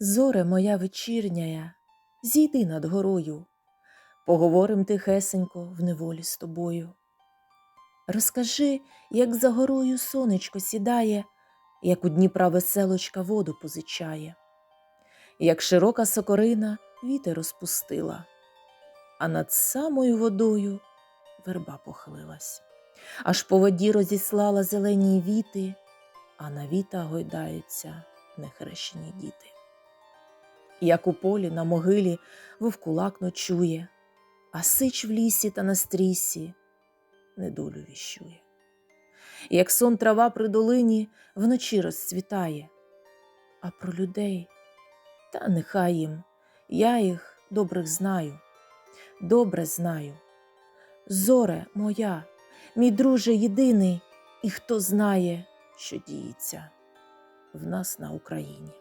Зоре моя вечірняя, зійди над горою, поговорим тихесенько в неволі з тобою. Розкажи, як за горою сонечко сідає, як у Дніпра веселочка воду позичає, як широка сокорина вітер розпустила, а над самою водою верба похилилась, аж по воді розіслала зелені віти, а на віта гойдаються нехрещені діти. Як у полі на могилі вовкулак ночує, а сич в лісі та на стрісі недолю віщує. Як сон трава при долині вночі розцвітає, а про людей та нехай їм, я їх добрих знаю, добре знаю. Зоре моя, мій друже єдиний, і хто знає, що діється в нас на Україні.